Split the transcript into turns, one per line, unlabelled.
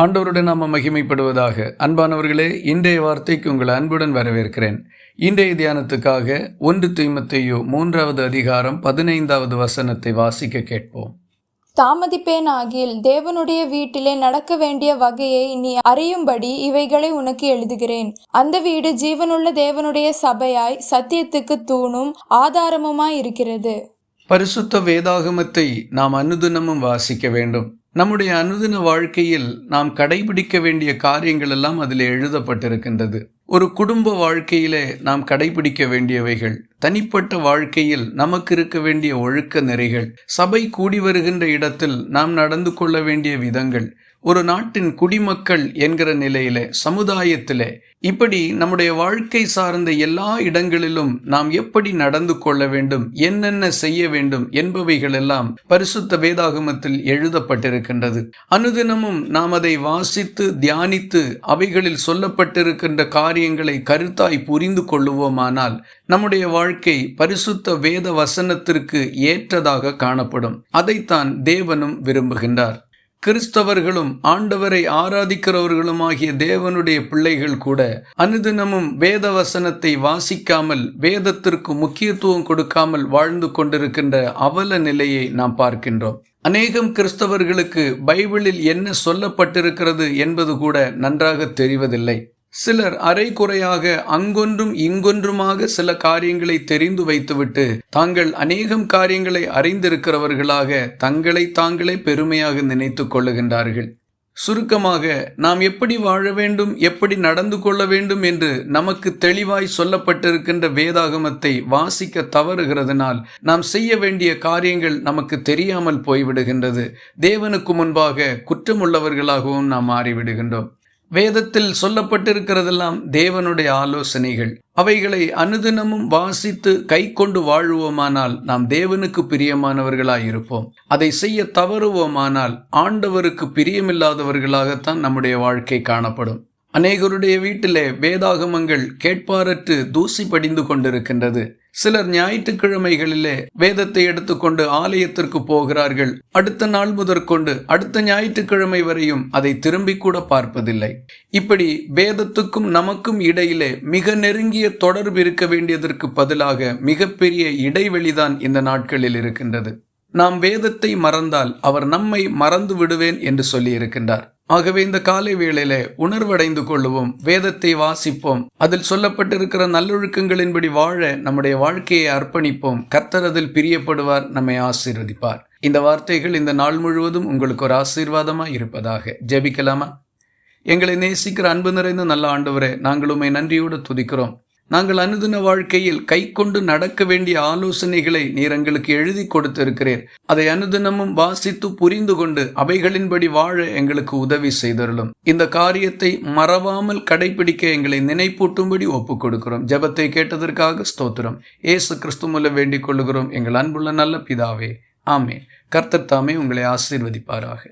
ஆண்டவருடன் நாம மகிமைப்படுவதாக. அன்பானவர்களே இன்றைய வார்த்தைக்கு உங்கள் அன்புடன் வரவேற்கிறேன். இன்றைய தியானத்துக்காக ஒன்று தீமத்தையோ மூன்றாவது அதிகாரம் பதினைந்தாவது வசனத்தை வாசிக்க கேட்போம்.
தாமதிப்பேன் ஆகில் தேவனுடைய வீட்டிலே நடக்க வேண்டிய வகையை நீ அறியும்படி இவைகளை உனக்கு எழுதுகிறேன். அந்த வீடு ஜீவனுள்ள தேவனுடைய சபையாய் சத்தியத்துக்கு தூணும் ஆதாரமுமாய் இருக்கிறது
பரிசுத்த வேதாகமத்தை நாம் அனுதினமும் வாசிக்க வேண்டும். நம்முடைய அனுதின வாழ்க்கையில் நாம் கடைபிடிக்க வேண்டிய காரியங்கள் எல்லாம் அதில் எழுதப்பட்டிருக்கின்றது. ஒரு குடும்ப வாழ்க்கையிலே நாம் கடைபிடிக்க வேண்டியவைகள் தனிப்பட்ட வாழ்க்கையில் நமக்கு இருக்க வேண்டிய ஒழுக்க நெறிகள் சபை கூடி வருகின்ற இடத்தில் நாம் நடந்து கொள்ள வேண்டிய விதங்கள் ஒரு நாட்டின் குடிமக்கள் என்கிற நிலையிலே சமுதாயத்திலே இப்படி நம்முடைய வாழ்க்கை சார்ந்த எல்லா இடங்களிலும் நாம் எப்படி நடந்து கொள்ள வேண்டும் என்னென்ன செய்ய வேண்டும் என்பவைகள் எல்லாம் பரிசுத்த வேதாகமத்தில் எழுதப்பட்டிருக்கின்றது. அனுதினமும் நாம் அதை வாசித்து தியானித்து அவைகளில் சொல்லப்பட்டிருக்கின்ற காரியங்களை கருத்தாய் புரிந்து கொள்ளுவோமானால் நம்முடைய வாழ்க்கை பரிசுத்த வேத வசனத்திற்கு ஏற்றதாக காணப்படும். அதைத்தான் தேவனும் விரும்புகின்றார். கிறிஸ்தவர்களும் ஆண்டவரை ஆராதிக்கிறவர்களுமாகிய தேவனுடைய பிள்ளைகள் கூட அனுதினமும் வேத வசனத்தை வாசிக்காமல் வேதத்திற்கு முக்கியத்துவம் கொடுக்காமல் வாழ்ந்து கொண்டிருக்கின்ற அவல நிலையை நாம் பார்க்கின்றோம். அநேகம் கிறிஸ்தவர்களுக்கு பைபிளில் என்ன சொல்லப்பட்டிருக்கிறது என்பது கூட நன்றாக தெரிவதில்லை. சிலர் அரை குறையாக அங்கொன்றும் இங்கொன்றுமாக சில காரியங்களை தெரிந்து வைத்துவிட்டு தாங்கள் அநேகம் காரியங்களை அறிந்திருக்கிறவர்களாக தங்களை தாங்களே பெருமையாக நினைத்து கொள்ளுகின்றார்கள். சுருக்கமாக நாம் எப்படி வாழ வேண்டும் எப்படி நடந்து கொள்ள வேண்டும் என்று நமக்கு தெளிவாய் சொல்லப்பட்டிருக்கின்ற வேதாகமத்தை வாசிக்க தவறுகிறதுனால் நாம் செய்ய வேண்டிய காரியங்கள் நமக்கு தெரியாமல் போய்விடுகின்றது. தேவனுக்கு முன்பாக குற்றமுள்ளவர்களாகவும் நாம் மாறிவிடுகின்றோம். வேதத்தில் சொல்லப்பட்டிருக்கிறதெல்லாம் தேவனுடைய ஆலோசனைகள். அவைகளை அனுதினமும் வாசித்து கை கொண்டு வாழுவோமானால் நாம் தேவனுக்கு பிரியமானவர்களாயிருப்போம். அதை செய்ய தவறுவோமானால் ஆண்டவருக்கு பிரியமில்லாதவர்களாகத்தான் நம்முடைய வாழ்க்கை காணப்படும். அநேகருடைய வீட்டிலே வேதாகமங்கள் கேட்பாரற்று தூசி படிந்து கொண்டிருக்கின்றது. சிலர் ஞாயிற்றுக்கிழமைகளிலே வேதத்தை எடுத்துக்கொண்டு ஆலயத்திற்கு போகிறார்கள். அடுத்த நாள் முதற்கொண்டு அடுத்த ஞாயிற்றுக்கிழமை வரையும் அதை திரும்பி கூட பார்ப்பதில்லை. இப்படி வேதத்துக்கும் நமக்கும் இடையிலே மிக நெருங்கிய தொடர்பு இருக்க வேண்டியதற்கு பதிலாக மிகப்பெரிய இடைவெளிதான் இந்த நாட்களில் இருக்கின்றது. நாம் வேதத்தை மறந்தால் அவர் நம்மை மறந்து விடுவேன் என்று சொல்லியிருக்கின்றார். ஆகவே இந்த காலை வேளையில உணர்வடைந்து கொள்ளுவோம் வேதத்தை வாசிப்போம் அதில் சொல்லப்பட்டிருக்கிற நல்லொழுக்கங்களின்படி வாழ நம்முடைய வாழ்க்கையை அர்ப்பணிப்போம் கர்த்தர் அதில் பிரியப்படுவார் நம்மை ஆசீர்வதிப்பார். இந்த வார்த்தைகள் இந்த நாள் முழுவதும் உங்களுக்கு ஒரு ஆசீர்வாதமாக இருப்பதாக ஜெபிக்கலாமா? எங்களை நேசிக்கிற அன்பு நிறைந்த நல்ல ஆண்டவரே நாங்கள் உண்மை நன்றியோடு துதிக்கிறோம். நாங்கள் அனுதின வாழ்க்கையில் கை கொண்டு நடக்க வேண்டிய ஆலோசனைகளை நீர் எங்களுக்கு எழுதி கொடுத்திருக்கிறீர். அதை அனுதினமும் வாசித்து புரிந்து கொண்டு அவைகளின்படி வாழ எங்களுக்கு உதவி செய்தருளும். இந்த காரியத்தை மறவாமல் கடைபிடிக்க எங்களை நினைப்பூட்டும்படி ஒப்புக் கொடுக்கிறோம் ஜபத்தை கேட்டதற்காக ஸ்தோத்திரம். ஏசு கிறிஸ்து மூலம் வேண்டிக் கொள்ளுகிறோம். எங்கள் அன்புள்ள நல்ல பிதாவே. ஆமே கர்த்தர் தாமே உங்களை ஆசீர்வதிப்பாராக.